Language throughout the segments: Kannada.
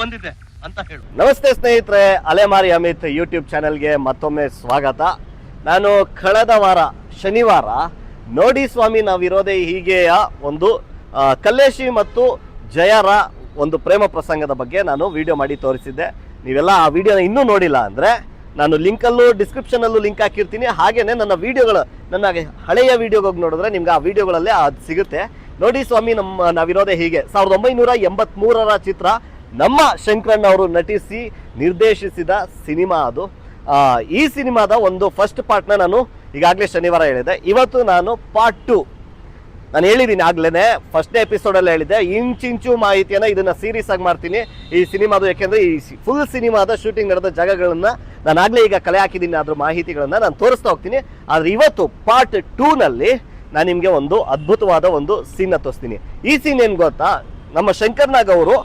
ಬಂದಿದ್ದೆ ಅಂತ ಹೇಳು. ನಮಸ್ತೆ ಸ್ನೇಹಿತರೆ, ಅಲೆಮಾರಿ ಅಮಿತ್ ಯೂಟ್ಯೂಬ್ ಚಾನೆಲ್ಗೆ ಮತ್ತೊಮ್ಮೆ ಸ್ವಾಗತ. ನಾನು ಕಳೆದ ವಾರ, ಶನಿವಾರ, ನೋಡಿ ಸ್ವಾಮಿ, ನಾವಿರೋದೆ ಹೀಗೆಯ ಒಂದು ಕಲ್ಲೇಶಿ ಮತ್ತು ಜಯರ ಒಂದು ಪ್ರೇಮ ಪ್ರಸಂಗದ ಬಗ್ಗೆ ನಾನು ವಿಡಿಯೋ ಮಾಡಿ ತೋರಿಸಿದ್ದೆ. ನೀವೆಲ್ಲ ಆ ವಿಡಿಯೋನ ಇನ್ನೂ ನೋಡಿಲ್ಲ ಅಂದರೆ, ನಾನು ಲಿಂಕಲ್ಲೂ ಡಿಸ್ಕ್ರಿಪ್ಷನಲ್ಲೂ ಲಿಂಕ್ ಹಾಕಿರ್ತೀನಿ. ಹಾಗೇನೆ ನನ್ನ ವಿಡಿಯೋಗಳು ನನ್ನ ಹಳೆಯ ವಿಡಿಯೋಗೆ ಹೋಗಿ ನೋಡಿದ್ರೆ ನಿಮ್ಗೆ ಆ ವೀಡಿಯೋಗಳಲ್ಲೇ ಅದು ಸಿಗುತ್ತೆ. ನೋಡಿ ಸ್ವಾಮಿ, ನಮ್ಮ ನಾವಿರೋದೇ ಹೀಗೆ. ಸಾವಿರದ ಒಂಬೈನೂರ ಎಂಬತ್ಮೂರರ ಚಿತ್ರ ನಮ್ಮ ಶಂಕರಣ್ಣ ಅವರು ನಟಿಸಿ ನಿರ್ದೇಶಿಸಿದ ಸಿನಿಮಾ ಅದು. ಈ ಸಿನಿಮಾದ ಒಂದು ಫಸ್ಟ್ ಪಾರ್ಟ್ನ ನಾನು ಈಗಾಗಲೇ ಶನಿವಾರ ಹೇಳಿದೆ. ಇವತ್ತು ನಾನು ಪಾರ್ಟ್ ಟು ನಾನು ಹೇಳಿದ್ದೀನಿ ಆಗ್ಲೇ ಫಸ್ಟ್ನೇ ಎಪಿಸೋಡಲ್ಲಿ ಹೇಳಿದೆ. ಇಂಚಿಂಚು ಮಾಹಿತಿಯನ್ನು ಇದನ್ನ ಸೀರೀಸ್ ಆಗಿ ಮಾಡ್ತೀನಿ. ಈ ಸಿನಿಮಾದು ಯಾಕೆಂದ್ರೆ ಈ ಫುಲ್ ಸಿನಿಮಾದ ಶೂಟಿಂಗ್ ನಡೆದ ಜಾಗಗಳನ್ನ ನಾನು ಆಗಲೇ ಈಗ ಕಲೆ ಹಾಕಿದ್ದೀನಿ ಅದ್ರ ಮಾಹಿತಿಗಳನ್ನು ನಾನು ತೋರಿಸ್ತಾ ಹೋಗ್ತೀನಿ. ಆದರೆ ಇವತ್ತು ಪಾರ್ಟ್ ಟೂನಲ್ಲಿ ನಾನು ನಿಮಗೆ ಒಂದು ಅದ್ಭುತವಾದ ಒಂದು ಸೀನ್ ತೋರಿಸ್ತೀನಿ. ಈ ಸೀನ್ ಏನು ಗೊತ್ತಾ? ನಮ್ಮ ಶಂಕರ್ನಾಗ್ ಅವರು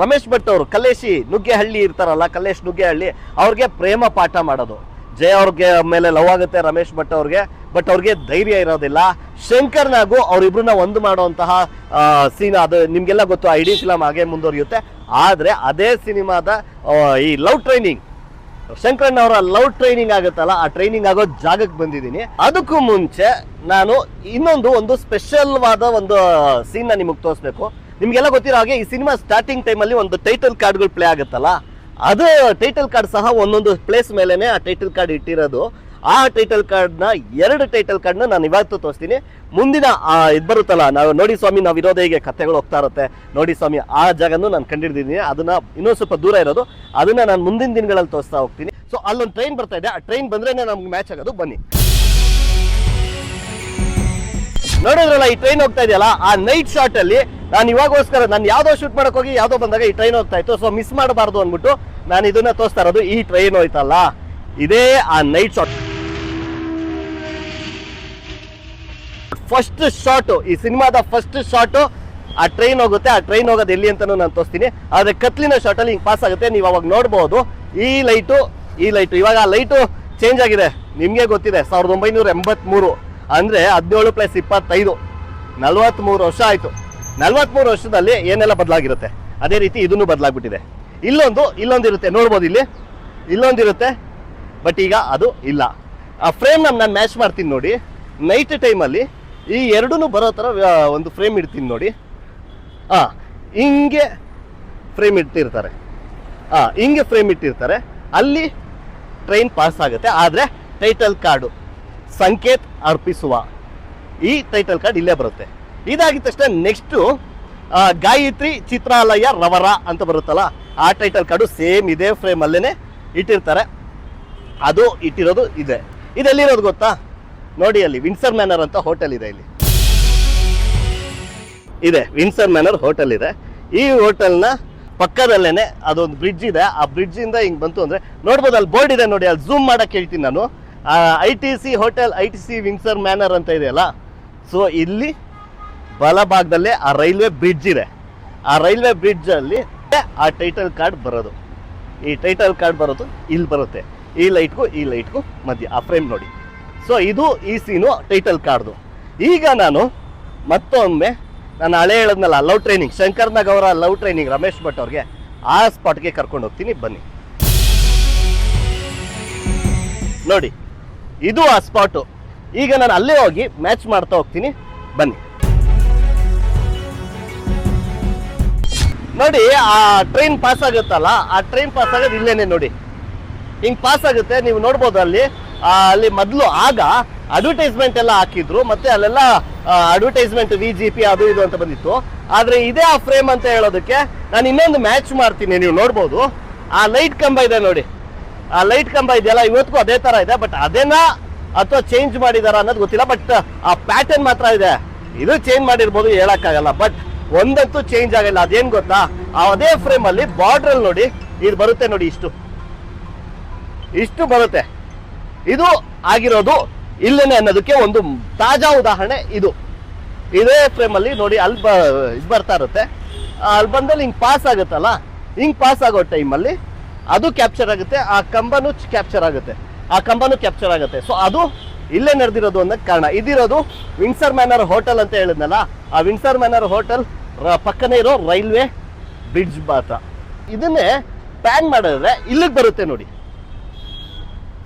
ರಮೇಶ್ ಭಟ್ ಅವರು, ಕಲ್ಲೇಶಿ ನುಗ್ಗೆಹಳ್ಳಿ ಇರ್ತಾರಲ್ಲ, ಕಲ್ಲೇಶ್ ನುಗ್ಗೆಹಳ್ಳಿ, ಅವ್ರಿಗೆ ಪ್ರೇಮ ಪಾಠ ಮಾಡೋದು. ಜಯ ಅವ್ರಿಗೆ ಮೇಲೆ ಲವ್ ಆಗುತ್ತೆ ರಮೇಶ್ ಭಟ್ ಅವ್ರಿಗೆ, ಬಟ್ ಅವ್ರಿಗೆ ಧೈರ್ಯ ಇರೋದಿಲ್ಲ. ಶಂಕರ್ನಾಗೂ ಅವ್ರಿಬ್ರನ್ನ ಒಂದು ಮಾಡುವಂತಹ ಸೀನ್ ಅದು ನಿಮಗೆಲ್ಲ ಗೊತ್ತು, ಐ ಡಿ ಫಿಲಮ್ ಹಾಗೆ ಮುಂದುವರಿಯುತ್ತೆ. ಆದ್ರೆ ಅದೇ ಸಿನಿಮಾದ ಈ ಲವ್ ಟ್ರೈನಿಂಗ್ ಶಂಕರಣ್ಣ ಅವರ ಲವ್ ಟ್ರೈನಿಂಗ್ ಆಗುತ್ತಲ್ಲ, ಆ ಟ್ರೈನಿಂಗ್ ಆಗೋ ಜಾಗಕ್ಕೆ ಬಂದಿದ್ದೀನಿ. ಅದಕ್ಕೂ ಮುಂಚೆ ನಾನು ಇನ್ನೊಂದು ಒಂದು ಸ್ಪೆಷಲ್ವಾದ ಒಂದು ಸೀನ್ನ ನಿಮಗೆ ತೋರಿಸ್ಬೇಕು. ನಿಮ್ಗೆಲ್ಲ ಗೊತ್ತಿರೋ ಹಾಗೆ ಈ ಸಿನಿಮಾ ಸ್ಟಾರ್ಟಿಂಗ್ ಟೈಮಲ್ಲಿ ಒಂದು ಟೈಟಲ್ ಕಾರ್ಡ್ಗಳು ಪ್ಲೇ ಆಗುತ್ತಲ್ಲ? ಅದು ಟೈಟಲ್ ಕಾರ್ಡ್ ಸಹ ಒಂದೊಂದು ಪ್ಲೇಸ್ ಮೇಲೇ ಆ ಟೈಟಲ್ ಕಾರ್ಡ್ ಇಟ್ಟಿರೋದು. ಆ ಟೈಟಲ್ ಕಾರ್ಡ್ನ ಎರಡು ಟೈಟಲ್ ಕಾರ್ಡ್ನ ನಾನು ಇವತ್ತು ತೋರಿಸ್ತೀನಿ. ಮುಂದಿನ ಇದು ಬರುತ್ತಲ್ಲ, ನಾವು ನೋಡಿ ಸ್ವಾಮಿ, ನಾವು ಇರೋದೇ ಹೇಗೆ ಕಥೆಗಳು ಹೋಗ್ತಾ ಇರುತ್ತೆ. ನೋಡಿ ಸ್ವಾಮಿ, ಆ ಜಾಗನೂ ನಾನು ಕಂಡಿಡಿದ್ದೀನಿ ಅದನ್ನ ಇನ್ನೊಂದು ಸ್ವಲ್ಪ ದೂರ ಇರೋದು. ಅದನ್ನ ನಾನು ಮುಂದಿನ ದಿನಗಳಲ್ಲಿ ತೋರಿಸ್ತಾ ಹೋಗ್ತೀನಿ. ಸೊ ಅಲ್ಲೊಂದು ಟ್ರೈನ್ ಬರ್ತಾ ಇದೆ. ಆ ಟ್ರೈನ್ ಬಂದ್ರೇನೆ ನಮ್ಗೆ ಮ್ಯಾಚ್ ಆಗೋದು. ಬನ್ನಿ. ನೋಡಿದ್ರಲ್ಲ, ಈ ಟ್ರೈನ್ ಹೋಗ್ತಾ ಇದೆಯಲ್ಲ, ಆ ನೈಟ್ ಶಾಟ್ ಅಲ್ಲಿ ನಾನು ಇವಾಗೋಸ್ಕರ, ನಾನು ಯಾವ್ದೋ ಶೂಟ್ ಮಾಡಕ್ ಹೋಗಿ, ಯಾವ್ದೋ ಬಂದಾಗ ಈ ಟ್ರೈನ್ ಹೋಗ್ತಾ ಇತ್ತು. ಸೊ ಮಿಸ್ ಮಾಡಬಾರ್ದು ಅಂದ್ಬಿಟ್ಟು ನಾನು ಇದನ್ನ ತೋರಿಸ್ತಾ ಇರೋದು, ಈ ಟ್ರೈನ್ ಹೋಯ್ತಲ್ಲ? ಇದೇ ಆ ನೈಟ್ ಶಾಟ್ ಫಸ್ಟ್ ಶಾಟ್ ಈ ಸಿನಿಮಾದ ಫಸ್ಟ್ ಶಾಟ್ ಆ ಟ್ರೈನ್ ಹೋಗುತ್ತೆ. ಆ ಟ್ರೈನ್ ಹೋಗೋದು ಎಲ್ಲಿ ಅಂತ ನಾನು ತೋರಿಸ್ತೀನಿ. ಆದ್ರೆ ಕತ್ಲಿನ ಅಲ್ಲಿ ಹಿಂಗೆ ಪಾಸ್ ಆಗುತ್ತೆ. ನೀವು ಅವಾಗ ನೋಡ್ಬೋದು. ಈ ಲೈಟು ಈ ಲೈಟು ಇವಾಗ ಆ ಲೈಟು ಚೇಂಜ್ ಆಗಿದೆ. ನಿಮಗೆ ಗೊತ್ತಿದೆ, ಸಾವಿರದ ಒಂಬೈನೂರ ಎಂಬತ್ಮೂರು. ಅಂದ್ರೆ ಹದಿನೇಳು ಪ್ಲಸ್ ಇಪ್ಪತ್ತೈದು. ನಲ್ವತ್ಮೂರು ವರ್ಷ ಆಯ್ತು. ನಲ್ವತ್ಮೂರು ವರ್ಷದಲ್ಲಿ ಏನೆಲ್ಲ ಬದಲಾಗಿರುತ್ತೆ? ಅದೇ ರೀತಿ ಇದನ್ನು ಬದಲಾಗ್ಬಿಟ್ಟಿದೆ. ಇಲ್ಲೊಂದು ಇಲ್ಲೊಂದು ಇರುತ್ತೆ ನೋಡ್ಬೋದು ಇಲ್ಲಿ. ಇಲ್ಲೊಂದಿರುತ್ತೆ. ಬಟ್ ಈಗ ಅದು ಇಲ್ಲ. ಆ ಫ್ರೇಮ್ ನಮ್ಮ ನಾನು ಮ್ಯಾಚ್ ಮಾಡ್ತೀನಿ ನೋಡಿ. ನೈಟ್ ಟೈಮಲ್ಲಿ ಈ ಎರಡೂ ಬರೋ ಥರ ಒಂದು ಫ್ರೇಮ್ ಇಡ್ತೀನಿ ನೋಡಿ. ಹಾಂ ಹಿಂಗೆ ಫ್ರೇಮ್ ಇಡ್ತಿರ್ತಾರೆ ಹಾಂ ಹಿಂಗೆ ಫ್ರೇಮ್ ಇಟ್ಟಿರ್ತಾರೆ. ಅಲ್ಲಿ ಟ್ರೈನ್ ಪಾಸ್ ಆಗುತ್ತೆ. ಆದರೆ ಟೈಟಲ್ ಕಾರ್ಡು ಸಂಕೇತ್ ಅರ್ಪಿಸುವ. ಈ ಟೈಟಲ್ ಕಾರ್ಡ್ ಇಲ್ಲೇ ಬರುತ್ತೆ. ಇದಾಗಿದ ತಕ್ಷಣ ನೆಕ್ಸ್ಟು ಗಾಯತ್ರಿ ಚಿತ್ರಾಲಯ ರವರ ಅಂತ ಬರುತ್ತಲ್ಲ, ಆ ಟೈಟಲ್ ಕಾರ್ಡು ಸೇಮ್ ಇದೇ ಫ್ರೇಮ್ ಅಲ್ಲೇನೆ ಇಟ್ಟಿರ್ತಾರೆ. ಅದು ಇಟ್ಟಿರೋದು ಇದೆ. ಇದೆಲ್ಲಿರೋದು ಗೊತ್ತಾ? ನೋಡಿ ಅಲ್ಲಿ ವಿನ್ಸರ್ ಮ್ಯಾನರ್ ಅಂತ ಹೋಟೆಲ್ ಇದೆ ಇಲ್ಲಿ. ಇದೆ ವಿನ್ಸರ್ ಮ್ಯಾನರ್ ಹೋಟೆಲ್ ಇದೆ. ಈ ಹೋಟೆಲ್ನ ಪಕ್ಕದಲ್ಲೇನೆ ಅದೊಂದು ಬ್ರಿಡ್ಜ್ ಇದೆ. ಆ ಬ್ರಿಡ್ಜ್ ಇಂದ ಹಿಂಗೆ ಬಂತು ಅಂದರೆ, ನೋಡ್ಬೋದು ಅಲ್ಲಿ ಬೋರ್ಡ್ ಇದೆ ನೋಡಿ, ಅಲ್ಲಿ ಝೂಮ್ ಮಾಡಕ್ಕೆ ಹೇಳ್ತೀನಿ ನಾನು. I T C hotel I T C Windsor Manor ಅಂತ ಇದೆಯಲ್ಲ? ಸೊ ಇಲ್ಲಿ ಬಲಭಾಗದಲ್ಲೇ ಆ ರೈಲ್ವೆ ಬ್ರಿಡ್ಜ್ ಇದೆ. ಆ ರೈಲ್ವೆ ಬ್ರಿಡ್ಜ್ ಅಲ್ಲಿ ಆ ಟೈಟಲ್ ಕಾರ್ಡ್ ಬರೋದು. ಈ ಟೈಟಲ್ ಕಾರ್ಡ್ ಬರೋದು, ಇಲ್ಲಿ ಬರುತ್ತೆ. ಈ ಲೈಟ್ಗೂ ಈ ಲೈಟ್ಗೂ ಮಧ್ಯ, ಆ ಫ್ರೇಮ್ ನೋಡಿ. ಸೊ ಇದು ಈ ಸೀನು ಟೈಟಲ್ ಕಾರ್ಡ್ದು ಈಗ ನಾನು ಮತ್ತೊಮ್ಮೆ ನಾನು ಹಳೆ ಹೇಳದ್ನಲ್ಲ ಲವ್ ಟ್ರೈನಿಂಗ್ ಶಂಕರ್ನಾಗ್ ಅವರ ಲವ್ ಟ್ರೈನಿಂಗ್ ರಮೇಶ್ ಭಟ್ ಅವ್ರಿಗೆ ಆ ಸ್ಪಾಟ್ಗೆ ಕರ್ಕೊಂಡು ಹೋಗ್ತೀನಿ, ಬನ್ನಿ. ನೋಡಿ, ಇದು ಆ ಸ್ಪಾಟು ಈಗ ನಾನು ಅಲ್ಲೇ ಹೋಗಿ ಮ್ಯಾಚ್ ಮಾಡ್ತಾ ಹೋಗ್ತೀನಿ, ಬನ್ನಿ. ನೋಡಿ, ಆ ಟ್ರೈನ್ ಪಾಸ್ ಆಗುತ್ತಲ್ಲ, ಆ ಟ್ರೈನ್ ಪಾಸ್ ಆಗೋದು ಇಲ್ಲೇನೆ ನೋಡಿ. ಹಿಂಗ್ ಪಾಸ್ ಆಗುತ್ತೆ, ನೀವು ನೋಡ್ಬೋದು ಅಲ್ಲಿ. ಅಲ್ಲಿ ಮೊದಲು ಆಗ ಅಡ್ವರ್ಟೈಸ್ಮೆಂಟ್ ಎಲ್ಲ ಹಾಕಿದ್ರು, ಮತ್ತೆ ಅಲ್ಲೆಲ್ಲ ಅಡ್ವರ್ಟೈಸ್ಮೆಂಟ್ ವಿ ಜಿ ಪಿ ಅದು ಇದು ಅಂತ ಬಂದಿತ್ತು. ಆದ್ರೆ ಇದೇ ಆ ಫ್ರೇಮ್ ಅಂತ ಹೇಳೋದಕ್ಕೆ ನಾನು ಇನ್ನೊಂದು ಮ್ಯಾಚ್ ಮಾಡ್ತೀನಿ, ನೀವು ನೋಡ್ಬೋದು. ಆ ಲೈಟ್ ಕಂಬ ಇದೆ ನೋಡಿ. ಆ ಲೈಟ್ ಕಂಬ ಇದೆಯಲ್ಲ, ಇವತ್ತಿಗೂ ಅದೇ ತರ ಇದೆ ಬಟ್ ಅದೇನಾ ಅಥವಾ ಚೇಂಜ್ ಮಾಡಿದಾರ ಅನ್ನೋದು ಗೊತ್ತಿಲ್ಲ ಬಟ್ ಆ ಪ್ಯಾಟರ್ನ್ ಮಾತ್ರ ಇದೆ. ಇದು ಚೇಂಜ್ ಮಾಡಿರ್ಬೋದು, ಹೇಳಕ್ಕಾಗಲ್ಲ ಬಟ್ ಒಂದಂತೂ ಚೇಂಜ್ ಆಗಲ್ಲ. ಅದೇನ್ ಗೊತ್ತಾ? ಅದೇ ಫ್ರೇಮ್ ಅಲ್ಲಿ ಬಾರ್ಡರ್ ನೋಡಿ, ಇದು ಬರುತ್ತೆ ನೋಡಿ ಇಷ್ಟು. ಇಷ್ಟು ಬರುತ್ತೆ. ಇದು ಆಗಿರೋದು ಇಲ್ಲೇನೆ ಅನ್ನೋದಕ್ಕೆ ಒಂದು ತಾಜಾ ಉದಾಹರಣೆ ಇದು. ಇದೇ ಫ್ರೇಮ್ ಅಲ್ಲಿ ನೋಡಿ ಅಲ್ಲಿ ಇದು ಬರ್ತಾ ಇರುತ್ತೆ. ಅಲ್ಲಿ ಬಂದಲ್ಲಿ ಹಿಂಗೆ ಪಾಸ್ ಆಗುತ್ತಲ್ಲ? ಹಿಂಗೆ ಪಾಸ್ ಆಗೋ ಟೈಮಲ್ಲಿ ಅದು ಕ್ಯಾಪ್ಚರ್ ಆಗುತ್ತೆ, ಆ ಕಂಬನೂ ಕ್ಯಾಪ್ಚರ್ ಆಗುತ್ತೆ. ಆ ಕಂಬನೂ ಕ್ಯಾಪ್ಚರ್ ಆಗುತ್ತೆ. ಸೊ ಅದು ಇಲ್ಲೇ ನಡೆದಿರೋದು ಅನ್ನೋಕ್ಕೆ ಕಾರಣ. ಇದಿರೋದು ವಿನ್ಸರ್ ಮ್ಯಾನರ್ ಹೋಟೆಲ್ ಅಂತ ಹೇಳಿದ್ನಲ್ಲ? ಆ ವಿನ್ಸರ್ ಮ್ಯಾನರ್ ಹೋಟೆಲ್ ಪಕ್ಕನೇ ಇರೋ ರೈಲ್ವೆ ಬ್ರಿಡ್ಜ್ ಮಾತ್ರ ಇದನ್ನೇ ಪ್ಯಾನ್ ಮಾಡಿದ್ರೆ ಇಲ್ಲಿಗೆ ಬರುತ್ತೆ ನೋಡಿ.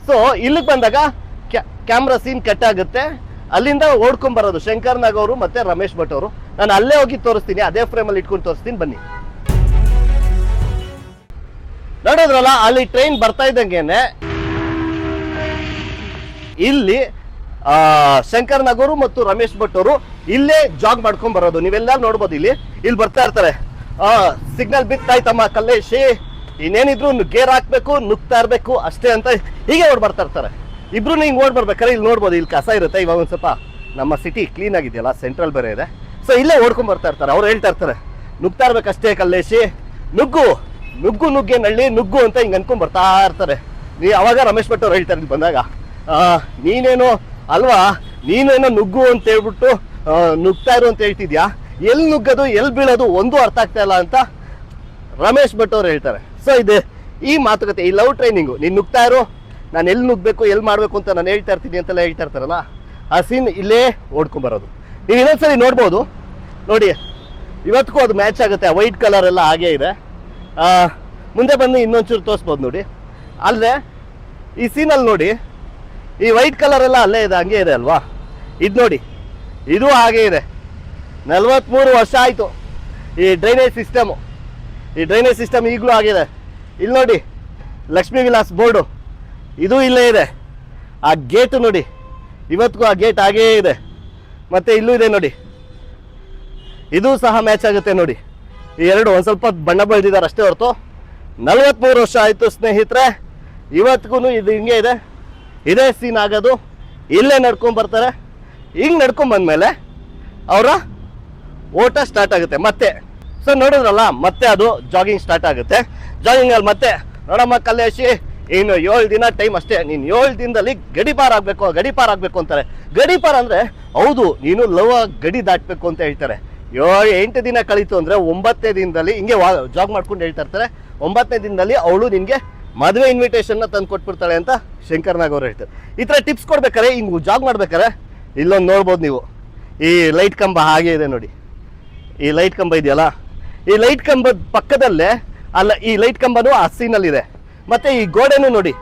ಸೊ ಇಲ್ಲಿಗೆ ಬಂದಾಗ ಕ್ಯಾಮ್ರಾ ಸೀನ್ ಕಟ್ ಆಗುತ್ತೆ. ಅಲ್ಲಿಂದ ಓಡ್ಕೊಂಡ್ ಬರೋದು ಶಂಕರ್ ನಾಗ್ ಅವರು ಮತ್ತೆ ರಮೇಶ್ ಭಟ್ ಅವರು. ನಾನು ಅಲ್ಲೇ ಹೋಗಿ ತೋರಿಸ್ತೀನಿ, ಅದೇ ಫ್ರೇಮಲ್ಲಿ ಇಟ್ಕೊಂಡು ತೋರಿಸ್ತೀನಿ, ಬನ್ನಿ. ನೋಡಿದ್ರಲ್ಲ, ಅಲ್ಲಿ ಟ್ರೈನ್ ಬರ್ತಾ ಇದ್ದಂಗೆನೆ ಇಲ್ಲಿ ಶಂಕರ್ ನಾಗ್ ಅವರು ಮತ್ತು ರಮೇಶ್ ಭಟ್ ಅವರು ಇಲ್ಲೇ ಜಾಗ್ ಮಾಡ್ಕೊಂಡ್ ಬರೋದು. ನೀವೆಲ್ಲ ನೋಡ್ಬೋದು ಇಲ್ಲಿ. ಇಲ್ಲಿ ಬರ್ತಾ ಇರ್ತಾರೆ. ಆ ಸಿಗ್ನಲ್ ಬಿತ್ತಾಯ್ತಮ್ಮ ಕಲ್ಲೇಶಿ. ಇನ್ನೇನಿದ್ರು ಗೇರ್ ಹಾಕ್ಬೇಕು ನುಗ್ತಾ ಇರ್ಬೇಕು ಅಷ್ಟೇ ಅಂತ ಹೀಗೆ ಓಡ್ ಬರ್ತಾ ಇರ್ತಾರೆ. ಇಬ್ರು ಹಿಂಗೆ ಓಡ್ ಬರ್ಬೇಕಾದ್ರೆ ಇಲ್ಲಿ ನೋಡ್ಬೋದು ಇಲ್ಲಿ ಕಸ ಇರುತ್ತೆ. ಇವಾಗ ಒಂದ್ ಸ್ವಲ್ಪ ನಮ್ಮ ಸಿಟಿ ಕ್ಲೀನ್ ಆಗಿದೆಯಲ್ಲ ಸೆಂಟ್ರಲ್ ಬೇರೆ ಇದೆ. ಸೊ ಇಲ್ಲೇ ಓಡ್ಕೊಂಡ್ ಬರ್ತಾ ಇರ್ತಾರೆ. ಅವ್ರು ಹೇಳ್ತಾ ಇರ್ತಾರೆ ನುಗ್ತಾ ಇರ್ಬೇಕಷ್ಟೇ ಕಲ್ಲೇಶಿ. ನುಗ್ಗು ನುಗ್ಗು ನುಗ್ಗೆ ನಳ್ಳಿ ನುಗ್ಗು ಅಂತ ಹಿಂಗೆ ಅನ್ಕೊಂಡ್ ಬರ್ತಾ ಇರ್ತಾರೆ. ನೀ ಅವಾಗ ರಮೇಶ್ ಭಟ್ ಅವ್ರು ಹೇಳ್ತಾರೆ ಇಲ್ಲಿ ಬಂದಾಗ ಆ, ನೀನೇನು ಅಲ್ವಾ ನೀನೇನೋ ನುಗ್ಗು ಅಂತ ಹೇಳ್ಬಿಟ್ಟು ನುಗ್ತಾ ಇರು ಅಂತ ಹೇಳ್ತಿದ್ಯಾ? ಎಲ್ಲಿ ನುಗ್ಗೋದು ಎಲ್ಲಿ ಬೀಳೋದು ಒಂದು ಅರ್ಥ ಆಗ್ತಾ ಇಲ್ಲ ಅಂತ ರಮೇಶ್ ಭಟ್ ಅವ್ರು ಹೇಳ್ತಾರೆ. ಸೊ ಇದು. ಈ ಮಾತುಕತೆ ಈ ಲವ್ ಟ್ರೈನಿಂಗು ನೀನು ನುಗ್ತಾ ಇರು ನಾನು ಎಲ್ಲಿ ನುಗ್ಗಬೇಕು ಎಲ್ಲಿ ಮಾಡಬೇಕು ಅಂತ ನಾನು ಹೇಳ್ತಾ ಇರ್ತೀನಿ ಅಂತೆಲ್ಲ ಹೇಳ್ತಾ ಇರ್ತಾರಲ್ಲ ಆ ಸೀನ್ ಇಲ್ಲೇ ಓಡ್ಕೊಂಬರೋದು. ನೀವು ಇನ್ನೊಂದ್ಸರಿ ನೋಡ್ಬೋದು. ನೋಡಿ ಇವತ್ತಿಗೂ ಅದು ಮ್ಯಾಚ್ ಆಗುತ್ತೆ ವೈಟ್ ಕಲರ್ ಎಲ್ಲ ಹಾಗೇ ಇದೆ. ಆ, ಮುಂದೆ ಬಂದು ಇನ್ನೊಂಚೂರು ತೋರಿಸ್ಬೋದು ನೋಡಿ. ಅಲ್ಲೇ ಈ ಸೀನಲ್ಲಿ ನೋಡಿ ಈ ವೈಟ್ ಕಲರ್ ಎಲ್ಲ ಅಲ್ಲೇ ಇದೆ ಹಂಗೆ ಇದೆ ಅಲ್ವಾ? ಇದು ನೋಡಿ. ಇದು ಹಾಗೆ ಇದೆ. ನಲ್ವತ್ಮೂರು ವರ್ಷ ಆಯಿತು ಈ ಡ್ರೈನೇಜ್ ಸಿಸ್ಟಮು ಈ ಡ್ರೈನೇಜ್ ಸಿಸ್ಟಮ್ ಈಗಲೂ ಆಗಿದೆ ಇಲ್ಲಿ ನೋಡಿ, ಲಕ್ಷ್ಮೀ ವಿಲಾಸ್ ಬೋರ್ಡು. ಇದು ಇಲ್ಲೇ ಇದೆ. ಆ ಗೇಟ್ ನೋಡಿ. ಇವತ್ತಿಗೂ ಆ ಗೇಟ್ ಹಾಗೇ ಇದೆ. ಮತ್ತೆ ಇಲ್ಲೂ ಇದೆ ನೋಡಿ. ಇದು ಸಹ ಮ್ಯಾಚ್ ಆಗುತ್ತೆ ನೋಡಿ. ಈ ಎರಡು ಒಂದು ಸ್ವಲ್ಪ ಬಣ್ಣ ಬೆಳೆದಿದ್ದಾರೆ ಅಷ್ಟೇ ಹೊರತು. ನಲವತ್ತ್ಮೂರು ವರ್ಷ ಆಯಿತು ಸ್ನೇಹಿತರೆ. ಇವತ್ತಿಗೂ ಇದು ಹಿಂಗೆ ಇದೆ. ಇದೇ ಸೀನ್ ಆಗೋದು. ಇಲ್ಲೇ ನಡ್ಕೊಂಡು ಬರ್ತಾರೆ. ಹಿಂಗೆ ನಡ್ಕೊಂಡ್ ಬಂದ್ಮೇಲೆ ಅವರ ಓಟ ಸ್ಟಾರ್ಟ್ ಆಗುತ್ತೆ, ಮತ್ತೆ. ಸೊ ನೋಡಿದ್ರಲ್ಲ, ಮತ್ತೆ ಅದು ಜಾಗಿಂಗ್ ಸ್ಟಾರ್ಟ್ ಆಗುತ್ತೆ. ಜಾಗಿಂಗ್ ಅಲ್ಲಿ ಮತ್ತೆ, ನೋಡಮ್ಮ ಕಲ್ಲೇಶಿ, ಇನ್ನು ಏಳು ದಿನ ಟೈಮ್ ಅಷ್ಟೇ. ನೀನು ಏಳು ದಿನದಲ್ಲಿ ಗಡಿಪಾರ್ ಆಗಬೇಕು ಗಡಿಪಾರ್ ಆಗಬೇಕು ಅಂತಾರೆ. ಗಡಿಪಾರ್ ಅಂದ್ರೆ, ಹೌದು, ನೀನು ಲವ್ ಗಡಿ ದಾಟಬೇಕು ಅಂತ ಹೇಳ್ತಾರೆ. ಏಳು, ಎಂಟು ದಿನ ಕಳೀತು ಅಂದ್ರೆ ಒಂಬತ್ತನೇ ದಿನದಲ್ಲಿ ಹಿಂಗೆ ಜಾಗ್ ಮಾಡ್ಕೊಂಡು ಹೇಳ್ತಾ ಇರ್ತಾರೆ. ಒಂಬತ್ತನೇ ದಿನದಲ್ಲಿ ಅವಳು ನಿನಗೆ ಮದುವೆ ಇನ್ವಿಟೇಷನ್ನ ತಂದು ಕೊಟ್ಬಿಡ್ತಾಳೆ ಅಂತ ಶಂಕರ್ನಾಗ್ ಅವ್ರು ಹೇಳ್ತಾರೆ. ಈ ಥರ ಟಿಪ್ಸ್ ಕೊಡ್ಬೇಕಾರೆ ಹಿಂಗೆ ಜಾಗ್ ಮಾಡ್ಬೇಕಾರೆ ಇಲ್ಲೊಂದು ನೋಡ್ಬೋದು ನೀವು. ಈ ಲೈಟ್ ಕಂಬ ಹಾಗೆ ಇದೆ ನೋಡಿ. ಈ ಲೈಟ್ ಕಂಬ ಇದೆಯಲ್ಲ? ಈ ಲೈಟ್ ಕಂಬದ ಪಕ್ಕದಲ್ಲೇ ಅಲ್ಲ, ಈ ಲೈಟ್ ಕಂಬನೂ ಆ ಸೀನಲ್ಲಿದೆ. ಮತ್ತೆ ಈ ಗೋಡೆನೂ ನೋಡಿ.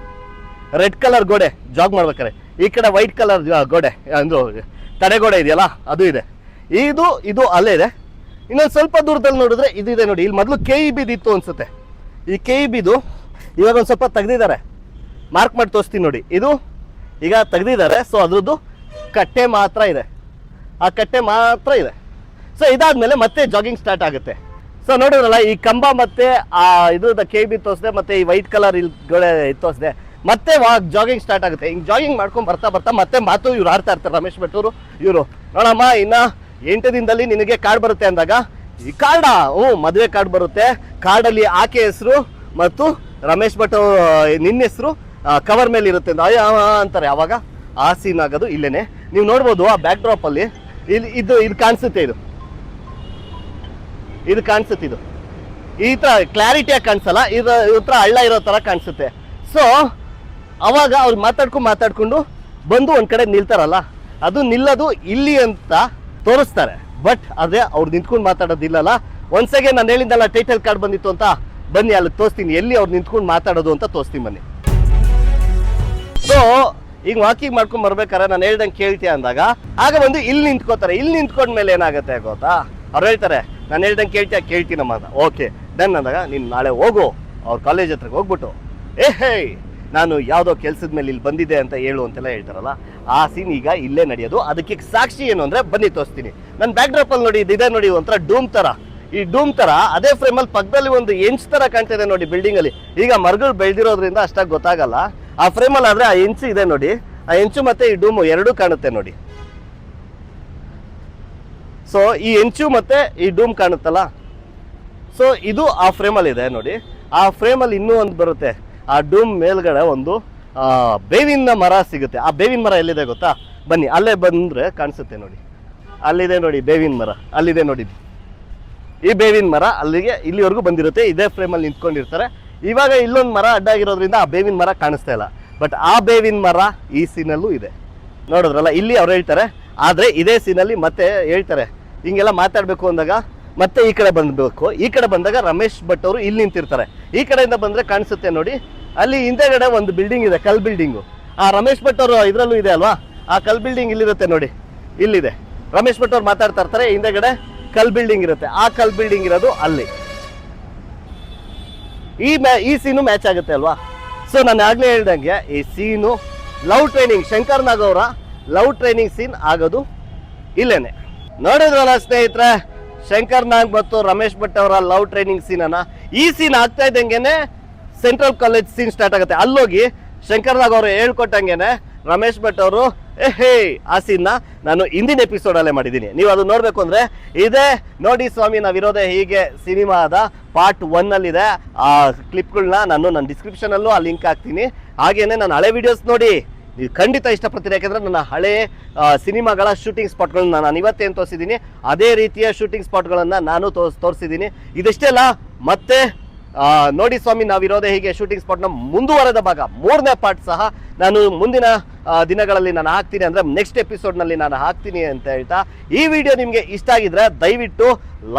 ರೆಡ್ ಕಲರ್ ಗೋಡೆ. ಜಾಗ್ ಮಾಡ್ಬೇಕಾರೆ ಈ ಕಡೆ ವೈಟ್ ಕಲರ್ ಗೋಡೆ ಅಂದ್ರೆ ತಡೆಗೋಡೆ ಇದೆಯಲ್ಲ, ಅದು ಇದೆ. ಇದು ಇದು ಅಲ್ಲೇ ಇದೆ. ಇನ್ನೊಂದು ಸ್ವಲ್ಪ ದೂರದಲ್ಲಿ ನೋಡಿದ್ರೆ ಇದು ಇದೆ ನೋಡಿ. ಇಲ್ಲಿ ಮೊದಲು ಕೆ ಇ ಬಿದಿತ್ತು ಅನ್ಸುತ್ತೆ. ಈ ಕೆ ಇ ಬಿದು ಇವಾಗ ಒಂದು ಸ್ವಲ್ಪ ತೆಗೆದಿದ್ದಾರೆ. ಮಾರ್ಕ್ ಮಾಡಿ ತೋರಿಸ್ತೀನಿ ನೋಡಿ. ಇದು ಈಗ ತೆಗೆದಿದ್ದಾರೆ. ಸೊ ಅದ್ರದ್ದು ಕಟ್ಟೆ ಮಾತ್ರ ಇದೆ. ಆ ಕಟ್ಟೆ ಮಾತ್ರ ಇದೆ. ಸೊ ಇದಾದ್ಮೇಲೆ ಮತ್ತೆ ಜಾಗಿಂಗ್ ಸ್ಟಾರ್ಟ್ ಆಗುತ್ತೆ. ಸೊ ನೋಡಿದ್ರಲ್ಲ, ಈ ಕಂಬ ಮತ್ತೆ ಆ ಇದು ಕೆ ಬಿ ತೋರಿಸಿದೆ, ಮತ್ತೆ ಈ ವೈಟ್ ಕಲರ್ ಇಲ್ಲಿ ತೋರಿಸಿದೆ. ಮತ್ತೆ ಜಾಗಿಂಗ್ ಸ್ಟಾರ್ಟ್ ಆಗುತ್ತೆ. ಹಿಂಗ್ ಜಾಗಿಂಗ್ ಮಾಡ್ಕೊಂಡು ಬರ್ತಾ ಬರ್ತಾ ಮತ್ತೆ ಮಾತು ಇವ್ರು ಆಡ್ತಾ ಇರ್ತಾರೆ, ರಮೇಶ್ ಭಟ್ ಅವರು ಇವರು, ನೋಡಮ್ಮ, ಇನ್ನ ಎಂಟು ದಿನದಲ್ಲಿ ನಿನಗೆ ಕಾರ್ಡ್ ಬರುತ್ತೆ ಅಂದಾಗ, ಈ ಕಾರ್ಡಾ ಹ್ಞೂ ಮದುವೆ ಕಾರ್ಡ್ ಬರುತ್ತೆ. ಕಾರ್ಡಲ್ಲಿ ಆಕೆ ಹೆಸರು ಮತ್ತು ರಮೇಶ್ ಭಟ್ ನಿನ್ನ ಹೆಸರು ಕವರ್ ಮೇಲೆ ಇರುತ್ತೆ ಅಂತಾರೆ. ಅವಾಗ ಆ ಸೀನ್ ಆಗೋದು ಇಲ್ಲೇನೆ. ನೀವು ನೋಡ್ಬೋದು ಆ ಬ್ಯಾಕ್ ಡ್ರಾಪ್ ಅಲ್ಲಿ. ಇಲ್ಲಿ ಇದು ಇದು ಕಾಣಿಸುತ್ತೆ ಇದು. ಇದು ಕಾಣಿಸುತ್ತೆ ಇದು. ಈ ತರ ಕ್ಲಾರಿಟಿಯಾಗಿ ಕಾಣಿಸಲ್ಲ. ಇದು ಹತ್ರ ಹಳ್ಳ ಇರೋ ತರ ಕಾಣಿಸುತ್ತೆ. ಸೊ ಅವಾಗ ಅವ್ರು ಮಾತಾಡ್ಕೊಂಡು ಮಾತಾಡ್ಕೊಂಡು ಬಂದು ಒಂದ್ ಕಡೆ ನಿಲ್ತಾರಲ್ಲ. ಅದು ನಿಲ್ಲೋದು ಇಲ್ಲಿ ಅಂತ ತೋರಿಸ್ತಾರೆ. ಬಟ್ ಅದೇ ಅವ್ರು ನಿಂತ್ಕೊಂಡು ಮಾತಾಡೋದಿಲ್ಲಲ್ಲ. ಒಂದ್ಸಗೆ ನಾನು ಹೇಳಿದ್ದಲ್ಲ ಟೈಟಲ್ ಕಾರ್ಡ್ ಬಂದಿತ್ತು ಅಂತ ಬನ್ನಿ, ಅಲ್ಲಿ ತೋರಿಸ್ತೀನಿ. ಎಲ್ಲಿ ಅವ್ರು ನಿಂತ್ಕೊಂಡು ಮಾತಾಡೋದು ಅಂತ ತೋರಿಸ್ತೀನಿ ಬನ್ನಿ. ಸೊ ಈಗ ವಾಕಿಂಗ್ ಮಾಡ್ಕೊಂಡ್ ಬರ್ಬೇಕಾರೆ ನಾನು ಹೇಳ್ದಂಗೆ ಕೇಳ್ತೀಯ ಅಂದಾಗ, ಆಗ ಬಂದು ಇಲ್ಲಿ ನಿಂತ್ಕೋತಾರೆ. ಇಲ್ಲಿ ನಿಂತ್ಕೊಂಡ್ಮೇಲೆ ಏನಾಗುತ್ತೆ ಗೊತ್ತಾ? ಅವ್ರು ಹೇಳ್ತಾರೆ, ನಾನು ಹೇಳ್ದಂಗೆ ಕೇಳ್ತೀಯ ಕೇಳ್ತೀನಮ್ಮ ಅಂತ. ಓಕೆ ಡನ್ ಅಂದಾಗ, ನೀನು ನಾಳೆ ಹೋಗು. ಅವ್ರ ಕಾಲೇಜ್ ಹತ್ರಕ್ಕೆ ಹೋಗ್ಬಿಟ್ಟು, ಏ, ಹೇ, ನಾನು ಯಾವುದೋ ಕೆಲಸದ ಮೇಲೆ ಇಲ್ಲಿ ಬಂದಿದೆ ಅಂತ ಹೇಳು ಅಂತೆಲ್ಲ ಹೇಳ್ತಾರಲ್ಲ, ಆ ಸೀನ್ ಈಗ ಇಲ್ಲೇ ನಡೆಯೋದು. ಅದಕ್ಕೆ ಸಾಕ್ಷಿ ಏನು ಅಂದ್ರೆ, ಬನ್ನಿ ತೋರಿಸ್ತೀನಿ. ನನ್ನ ಬ್ಯಾಕ್ ಡ್ರಾಪ್ ಅಲ್ಲಿ ನೋಡಿ, ಇದಿದೆ ನೋಡಿ ಒಂಥರ ಡೂಮ್ ಥರ ಈ ಡೂಮ್ ಥರ ಅದೇ ಫ್ರೇಮ್ ಅಲ್ಲಿ ಪಕ್ಕದಲ್ಲಿ ಒಂದು ಎಂಚ್ ಥರ ಕಾಣ್ತಾ ಇದೆ ನೋಡಿ ಬಿಲ್ಡಿಂಗ್ ಅಲ್ಲಿ. ಈಗ ಮರಗಳು ಬೆಳೆದಿರೋದ್ರಿಂದ ಅಷ್ಟಾಗಿ ಗೊತ್ತಾಗಲ್ಲ. ಆ ಫ್ರೇಮಲ್ಲಿ ಆದರೆ ಆ ಎಂಚು ಇದೆ ನೋಡಿ. ಆ ಎಂಚು ಮತ್ತೆ ಈ ಡೂಮು ಎರಡೂ ಕಾಣುತ್ತೆ ನೋಡಿ. ಸೊ ಈ ಎಂಚು ಮತ್ತೆ ಈ ಡೂಮ್ ಕಾಣುತ್ತಲ್ಲ? ಸೊ ಇದು ಆ ಫ್ರೇಮಲ್ಲಿ ಇದೆ ನೋಡಿ. ಆ ಫ್ರೇಮಲ್ಲಿ ಇನ್ನೂ ಒಂದು ಬರುತ್ತೆ. ಆ ಡೂಮ್ ಮೇಲ್ಗಡೆ ಒಂದು ಬೇವಿನ ಮರ ಸಿಗುತ್ತೆ. ಆ ಬೇವಿನ ಮರ ಎಲ್ಲಿದೆ ಗೊತ್ತಾ? ಬನ್ನಿ, ಅಲ್ಲೇ ಬಂದ್ರೆ ಕಾಣಿಸುತ್ತೆ ನೋಡಿ. ಅಲ್ಲಿದೆ ನೋಡಿ ಬೇವಿನ ಮರ. ಅಲ್ಲಿದೆ ನೋಡಿ. ಈ ಬೇವಿನ ಮರ ಅಲ್ಲಿಗೆ ಇಲ್ಲಿವರೆಗೂ ಬಂದಿರುತ್ತೆ. ಇದೇ ಫ್ರೇಮಲ್ಲಿ ನಿಂತ್ಕೊಂಡಿರ್ತಾರೆ. ಇವಾಗ ಇಲ್ಲೊಂದು ಮರ ಅಡ್ಡಾಗಿರೋದ್ರಿಂದ ಆ ಬೇವಿನ ಮರ ಕಾಣಿಸ್ತಾ ಇಲ್ಲ. ಬಟ್ ಆ ಬೇವಿನ ಮರ ಈ ಸೀನಲ್ಲೂ ಇದೆ. ನೋಡಿದ್ರಲ್ಲ, ಇಲ್ಲಿ ಅವ್ರು ಹೇಳ್ತಾರೆ, ಆದರೆ ಇದೇ ಸೀನಲ್ಲಿ ಮತ್ತೆ ಹೇಳ್ತಾರೆ. ಹಿಂಗೆಲ್ಲ ಮಾತಾಡಬೇಕು ಅಂದಾಗ ಮತ್ತೆ ಈ ಕಡೆ ಬಂದಬೇಕು. ಈ ಕಡೆ ಬಂದಾಗ ರಮೇಶ್ ಭಟ್ ಅವರು ಇಲ್ಲಿ ನಿಂತಿರ್ತಾರೆ. ಈ ಕಡೆಯಿಂದ ಬಂದರೆ ಕಾಣಿಸುತ್ತೆ ನೋಡಿ. ಅಲ್ಲಿ ಹಿಂದೆಗಡೆ ಒಂದು ಬಿಲ್ಡಿಂಗ್ ಇದೆ, ಕಲ್ ಬಿಲ್ಡಿಂಗು ಆ ರಮೇಶ್ ಭಟ್ ಅವರು ಇದರಲ್ಲೂ ಇದೆ ಅಲ್ವಾ? ಆ ಕಲ್ ಬಿಲ್ಡಿಂಗ್ ಇಲ್ಲಿರುತ್ತೆ ನೋಡಿ. ಇಲ್ಲಿದೆ. ರಮೇಶ್ ಭಟ್ ಅವ್ರು ಮಾತಾಡ್ತಾ ಇರ್ತಾರೆ, ಹಿಂದೆಗಡೆ ಕಲ್ ಬಿಲ್ಡಿಂಗ್ ಇರುತ್ತೆ. ಆ ಕಲ್ ಬಿಲ್ಡಿಂಗ್ ಇರೋದು ಅಲ್ಲಿ. ಈ ಮ್ಯಾ, ಈ ಸೀನು ಮ್ಯಾಚ್ ಆಗುತ್ತೆ ಅಲ್ವಾ? ಸೊ ನಾನು ಆಗ್ಲೇ ಹೇಳ್ದಂಗೆ, ಈ scene love training Shankar Nag ಅವರ ಲವ್ ಟ್ರೈನಿಂಗ್ ಸೀನ್ ಆಗೋದು ಇಲ್ಲೇನೆ. ನೋಡಿದ್ರಲ್ಲ ಸ್ನೇಹಿತರೆ, ಶಂಕರ್ ನಾಗ್ ಮತ್ತು ರಮೇಶ್ ಭಟ್ ಅವರ ಲವ್ ಟ್ರೈನಿಂಗ್ ಸೀನ್ ಅನ್ನ? ಈ ಸೀನ್ ಆಗ್ತಾ ಇದ್ದಂಗೆನೆ ಸೆಂಟ್ರಲ್ ಕಾಲೇಜ್ ಸೀನ್ ಸ್ಟಾರ್ಟ್ ಆಗುತ್ತೆ. ಅಲ್ಲೋಗಿ ಶಂಕರ್ ನಾಗ್ ಅವರು ಹೇಳ್ಕೊಟ್ಟಂಗೆನೆ ರಮೇಶ್ ಭಟ್ ಅವರು ಏ, ಹೇ ಆ ಸೀನ್ನ ನಾನು ಹಿಂದಿನ ಎಪಿಸೋಡಲ್ಲೇ ಮಾಡಿದ್ದೀನಿ. ನೀವು ಅದು ನೋಡಬೇಕು ಅಂದರೆ ಇದೇ. ನೋಡಿ ಸ್ವಾಮಿ ನಾವಿರೋದೆ ಹೀಗೆ ಸಿನಿಮಾದ ಪಾರ್ಟ್ ಒನ್ನಲ್ಲಿದೆ ಆ ಕ್ಲಿಪ್ಗಳನ್ನ ನಾನು ನನ್ನ ಡಿಸ್ಕ್ರಿಪ್ಷನಲ್ಲೂ ಆ ಲಿಂಕ್ ಹಾಕ್ತೀನಿ. ಹಾಗೇನೆ ನಾನು ಹಳೆ ವಿಡಿಯೋಸ್ ನೋಡಿ. ನೀವು ಖಂಡಿತ ಇಷ್ಟಪಡ್ತೀರಿ. ಯಾಕೆಂದರೆ ನನ್ನ ಹಳೆ ಸಿನಿಮಾಗಳ ಶೂಟಿಂಗ್ ಸ್ಪಾಟ್ಗಳನ್ನ ನಾನು ಇವತ್ತೇನು ತೋರಿಸಿದ್ದೀನಿ. ಅದೇ ರೀತಿಯ ಶೂಟಿಂಗ್ ಸ್ಪಾಟ್ಗಳನ್ನು ನಾನು ತೋರ್ಸ್, ತೋರಿಸಿದ್ದೀನಿ. ಇದಿಷ್ಟೇ ಅಲ್ಲ, ಮತ್ತೆ ನೋಡಿ ಸ್ವಾಮಿ ನಾವಿರೋದೇ ಹೀಗೆ ಶೂಟಿಂಗ್ ಸ್ಪಾಟ್ನ ಮುಂದುವರೆದ ಭಾಗ. ಮೂರನೇ ಪಾರ್ಟ್ ಸಹ ನಾನು ಮುಂದಿನ ದಿನಗಳಲ್ಲಿ ನಾನು ಹಾಕ್ತೀನಿ ಅಂದರೆ ನೆಕ್ಸ್ಟ್ ಎಪಿಸೋಡ್ನಲ್ಲಿ ನಾನು ಹಾಕ್ತೀನಿ ಅಂತ ಹೇಳ್ತಾ, ಈ ವಿಡಿಯೋ ನಿಮಗೆ ಇಷ್ಟ ಆಗಿದ್ರೆ ದಯವಿಟ್ಟು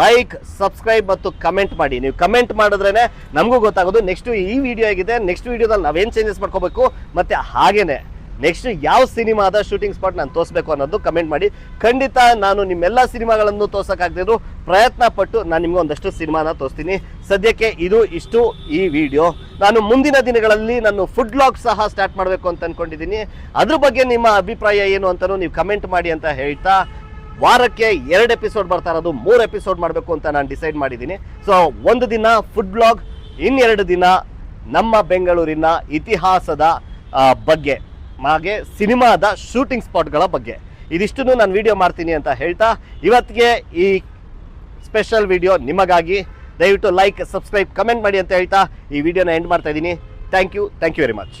ಲೈಕ್ ಸಬ್ಸ್ಕ್ರೈಬ್ ಮತ್ತು ಕಮೆಂಟ್ ಮಾಡಿ. ನೀವು ಕಮೆಂಟ್ ಮಾಡಿದ್ರೇ ನಮಗೂ ಗೊತ್ತಾಗೋದು ನೆಕ್ಸ್ಟ್ ಈ ವಿಡಿಯೋ ಆಗಿದೆ ನೆಕ್ಸ್ಟ್ ವಿಡಿಯೋದಲ್ಲಿ ನಾವೇನು ಚೇಂಜಸ್ ಮಾಡ್ಕೋಬೇಕು, ಮತ್ತು ಹಾಗೇನೆ. ನೆಕ್ಸ್ಟ್ ಯಾವ ಸಿನಿಮಾದ ಶೂಟಿಂಗ್ ಸ್ಪಾಟ್ ನಾನು ತೋರಿಸ್ಬೇಕು ಅನ್ನೋದು ಕಮೆಂಟ್ ಮಾಡಿ. ಖಂಡಿತ ನಾನು ನಿಮ್ಮೆಲ್ಲ ಸಿನಿಮಾಗಳನ್ನು ತೋರ್ಸೋಕ್ಕಾಗದಿದ್ರು ಪ್ರಯತ್ನ ಪಟ್ಟು ನಾನು ನಿಮ್ಗೆ ಒಂದಷ್ಟು ಸಿನಿಮಾನ ತೋರಿಸ್ತೀನಿ. ಸದ್ಯಕ್ಕೆ ಇದು ಇಷ್ಟು ಈ ವಿಡಿಯೋ ನಾನು ಮುಂದಿನ ದಿನಗಳಲ್ಲಿ ನಾನು ಫುಡ್ ಲಾಗ್ ಸಹ ಸ್ಟಾರ್ಟ್ ಮಾಡಬೇಕು ಅಂತ ಅನ್ಕೊಂಡಿದ್ದೀನಿ. ಅದ್ರ ಬಗ್ಗೆ ನಿಮ್ಮ ಅಭಿಪ್ರಾಯ ಏನು ಅಂತಲೂ ನೀವು ಕಮೆಂಟ್ ಮಾಡಿ ಅಂತ ಹೇಳ್ತಾ ವಾರಕ್ಕೆ ಎರಡು ಎಪಿಸೋಡ್ ಬರ್ತಾ ಇರೋದು, ಮೂರು ಎಪಿಸೋಡ್ ಮಾಡಬೇಕು ಅಂತ ನಾನು ಡಿಸೈಡ್ ಮಾಡಿದ್ದೀನಿ. ಸೊ ಒಂದು ದಿನ ಫುಡ್ ಬ್ಲಾಗ್ ಇನ್ನೆರಡು ದಿನ ನಮ್ಮ ಬೆಂಗಳೂರಿನ ಇತಿಹಾಸದ ಬಗ್ಗೆ. ಹಾಗೆ ಸಿನಿಮಾದ ಶೂಟಿಂಗ್ ಸ್ಪಾಟ್ಗಳ ಬಗ್ಗೆ. ಇದಿಷ್ಟನ್ನು ನಾನು ವಿಡಿಯೋ ಮಾಡ್ತೀನಿ ಅಂತ ಹೇಳ್ತಾ, ಇವತ್ತಿಗೆ ಈ ಸ್ಪೆಷಲ್ ವಿಡಿಯೋ ನಿಮಗಾಗಿ. ದಯವಿಟ್ಟು ಲೈಕ್ ಸಬ್ಸ್ಕ್ರೈಬ್ ಕಮೆಂಟ್ ಮಾಡಿ ಅಂತ ಹೇಳ್ತಾ ಈ ವಿಡಿಯೋನ ಎಂಡ್ ಮಾಡ್ತಾ ಇದ್ದೀನಿ. Thank you thank you very much